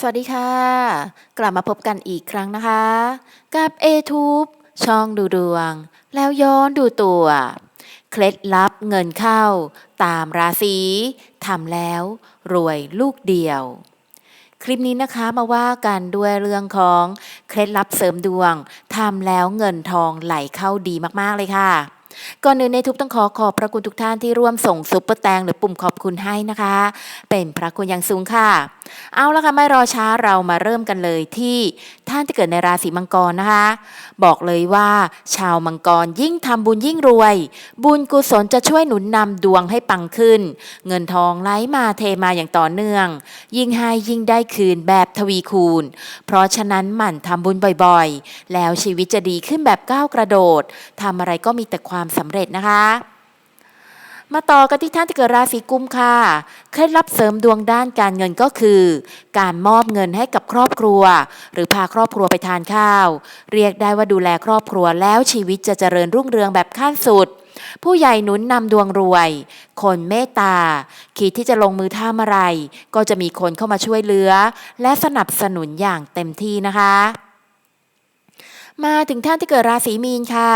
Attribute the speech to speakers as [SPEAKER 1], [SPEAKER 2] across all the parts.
[SPEAKER 1] สวัสดีค่ะ กลับมาพบกันอีกครั้งนะคะ กับ a t u b e ช่องดูดวง แล้วย้อนดูตัว เคล็ดลับเงินเข้า ตามราศีทำแล้วรวยลูกเดียว คลิปนี้นะคะมาว่ากันด้วยเรื่องของเคล็ดลับเสริมดวงทำแล้วเงินทองไหลเข้าดีมากๆเลยค่ะ ก่อนอื่นในทุบต้องขอขอบพระคุณทุกท่านที่ร่วมส่งซุปเปอร์แตงหรือปุ่มขอบคุณให้นะคะ เป็นพระคุณอย่างสูงค่ะ เอาละค่ะไม่รอช้าเรามาเริ่มกันเลยที่ท่านที่เกิดในราศีมังกรนะคะ บอกเลยว่า ชาวมังกรยิ่งทำบุญยิ่งรวย บุญกุศลจะช่วยหนุนนำดวงให้ปังขึ้น เงินทองไหลมาเทมาอย่างต่อเนื่อง ยิ่งให้ยิ่งได้คืนแบบทวีคูณ เพราะฉะนั้นหมั่นทำบุญบ่อยๆ แล้วชีวิตจะดีขึ้นแบบก้าวกระโดดทำอะไรก็มีแต่ความความสำเร็จนะคะ มาต่อกันที่ท่านที่เกิดราศีกุมค่ะ เคล็ดลับเสริมดวงด้านการเงินก็คือ การมอบเงินให้กับครอบครัว หรือพาครอบครัวไปทานข้าว เรียกได้ว่าดูแลครอบครัวแล้วชีวิตจะเจริญรุ่งเรืองแบบขั้นสุดผู้ใหญ่หนุนนำดวงรวย คนเมตตา คิดที่จะลงมือทำอะไร ก็จะมีคนเข้ามาช่วยเหลือ และสนับสนุนอย่างเต็มที่นะคะ มาถึงท่านที่เกิดราศีมีนค่ะ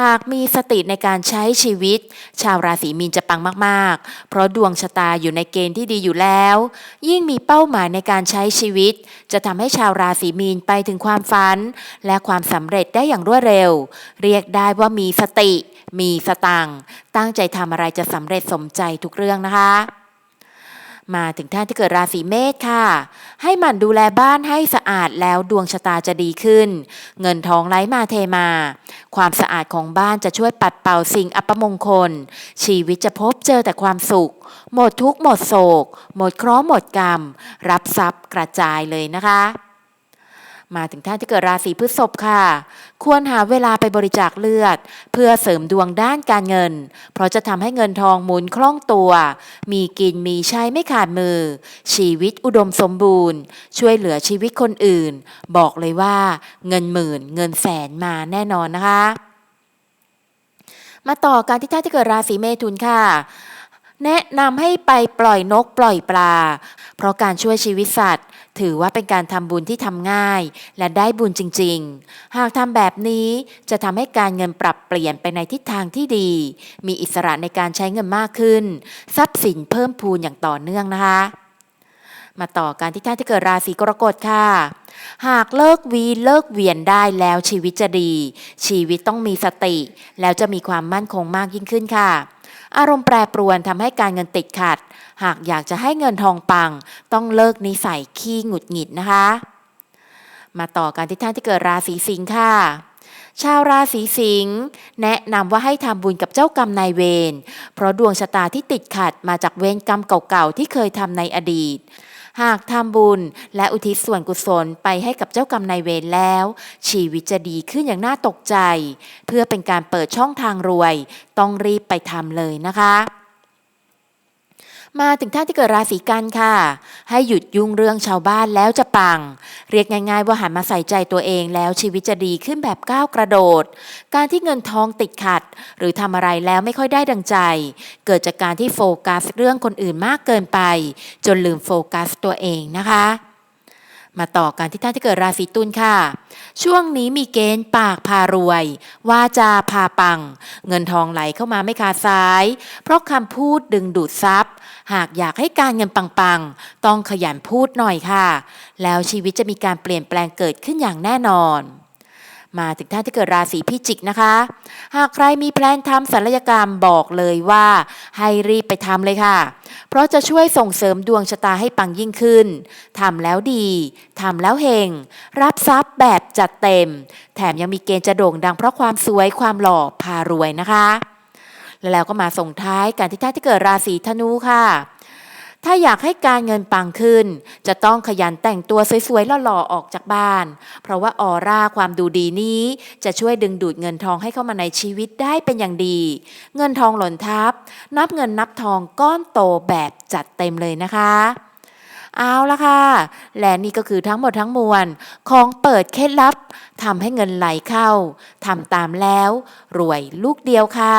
[SPEAKER 1] หากมีสติในการใช้ชีวิต ชาวราศีมีนจะปังมากๆ เพราะดวงชะตาอยู่ในเกณฑ์ที่ดีอยู่แล้ว ยิ่งมีเป้าหมายในการใช้ชีวิต จะทำให้ชาวราศีมีนไปถึงความฝัน และความสำเร็จได้อย่างรวดเร็ว เรียกได้ว่ามีสติ มีสตังตั้งใจทำอะไรจะสำเร็จสมใจทุกเรื่องนะคะ มาถึงท่านที่เกิดราศีเมษค่ะ ให้หมั่นดูแลบ้านให้สะอาดแล้วดวงชะตาจะดีขึ้น เงินทองไหลมาเทมา ความสะอาดของบ้านจะช่วยปัดเป่าสิ่งอัปมงคล ชีวิตจะพบเจอแต่ความสุข หมดทุกข์หมดโศก หมดเคราะห์หมดกรรม รับทรัพย์กระจายเลยนะคะ มาถึงท่านที่เกิดราศีพฤษภค่ะ ควรหาเวลาไปบริจาคเลือด เพื่อเสริมดวงด้านการเงิน เพราะจะทำให้เงินทองหมุนคล่องตัว มีกินมีใช้ไม่ขาดมือ ชีวิตอุดมสมบูรณ์ ช่วยเหลือชีวิตคนอื่น บอกเลยว่าเงินหมื่น เงินแสนมาแน่นอนนะคะ มาต่อการที่ท่านที่เกิดราศีเมถุนค่ะ แนะนำให้ไปปล่อยนกปล่อยปลา เพราะการช่วยชีวิตสัตว์ ถือว่าเป็นการทำบุญที่ทำง่าย และได้บุญจริง ๆ หากทำแบบนี้จะทำให้การเงินปรับเปลี่ยนไปในทิศทางที่ดี มีอิสระในการใช้เงินมากขึ้น ทรัพย์สินเพิ่มพูนอย่างต่อเนื่องนะคะ มาต่อการที่ท่านที่เกิดราศีกรกฎค่ะหากเลิกวีเลิกเวียนได้แล้วชีวิตจะดี ชีวิตต้องมีสติ แล้วจะมีความมั่นคงมากยิ่งขึ้นค่ะ อารมณ์แปรปรวนทำให้การเงินติดขัด หากอยากจะให้เงินทองปัง ต้องเลิกนิสัยขี้หงุดหงิดนะคะ มาต่อการที่ท่านที่เกิดราศีสิงค์ค่ะ ชาวราศีสิงห์แนะนำว่าให้ทำบุญกับเจ้ากรรมนายเวร เพราะดวงชะตาที่ติดขัดมาจากเวรกรรมเก่าๆที่เคยทำในอดีต หากทำบุญและอุทิศส่วนกุศลไปให้กับเจ้ากรรมนายเวรแล้ว ชีวิตจะดีขึ้นอย่างน่าตกใจ เพื่อเป็นการเปิดช่องทางรวย ต้องรีบไปทำเลยนะคะ มาถึงท่านที่เกิดราศีกันค่ะ ให้หยุดยุ่งเรื่องชาวบ้านแล้วจะปัง เรียกง่ายๆว่าหันมาใส่ใจตัวเองแล้วชีวิตจะดีขึ้นแบบก้าวกระโดด การที่เงินทองติดขัด หรือทำอะไรแล้วไม่ค่อยได้ดังใจ เกิดจากการที่โฟกัสเรื่องคนอื่นมากเกินไป จนลืมโฟกัสตัวเองนะคะ มาต่อกันที่ท่านที่เกิดราศีตุลค่ะ ช่วงนี้มีเกณฑ์ปากพารวย วาจาพาปัง เงินทองไหลเข้ามาไม่ขาดสาย เพราะคำพูดดึงดูดทรัพย์ หากอยากให้การเงินปังๆ ต้องขยันพูดหน่อยค่ะ แล้วชีวิตจะมีการเปลี่ยนแปลงเกิดขึ้นอย่างแน่นอนมาถึงท่านที่เกิดราศีพิจิกนะคะ หากใครมีแพลนทำศัลยกรรมบอกเลยว่า ให้รีบไปทำเลยค่ะ เพราะจะช่วยส่งเสริมดวงชะตาให้ปังยิ่งขึ้น ทำแล้วดี ทำแล้วเฮง รับทรัพย์แบบจัดเต็ม แถมยังมีเกณฑ์จะโด่งดังเพราะความสวยความหล่อพารวยนะคะ แล้วก็มาส่งท้ายการที่ท่านที่เกิดราศีธนูค่ะ ถ้าอยากให้การเงินปังขึ้น จะต้องขยันแต่งตัวสวยๆหล่อๆออกจากบ้าน เพราะว่าออร่าความดูดีนี้ จะช่วยดึงดูดเงินทองให้เข้ามาในชีวิตได้เป็นอย่างดี เงินทองหล่นทับ นับเงินนับทองก้อนโตแบบจัดเต็มเลยนะคะเอาละค่ะ และนี่ก็คือทั้งหมดทั้งมวล ของเปิดเคล็ดลับทำให้เงินไหลเข้าทำตามแล้ว รวยลูกเดียวค่ะ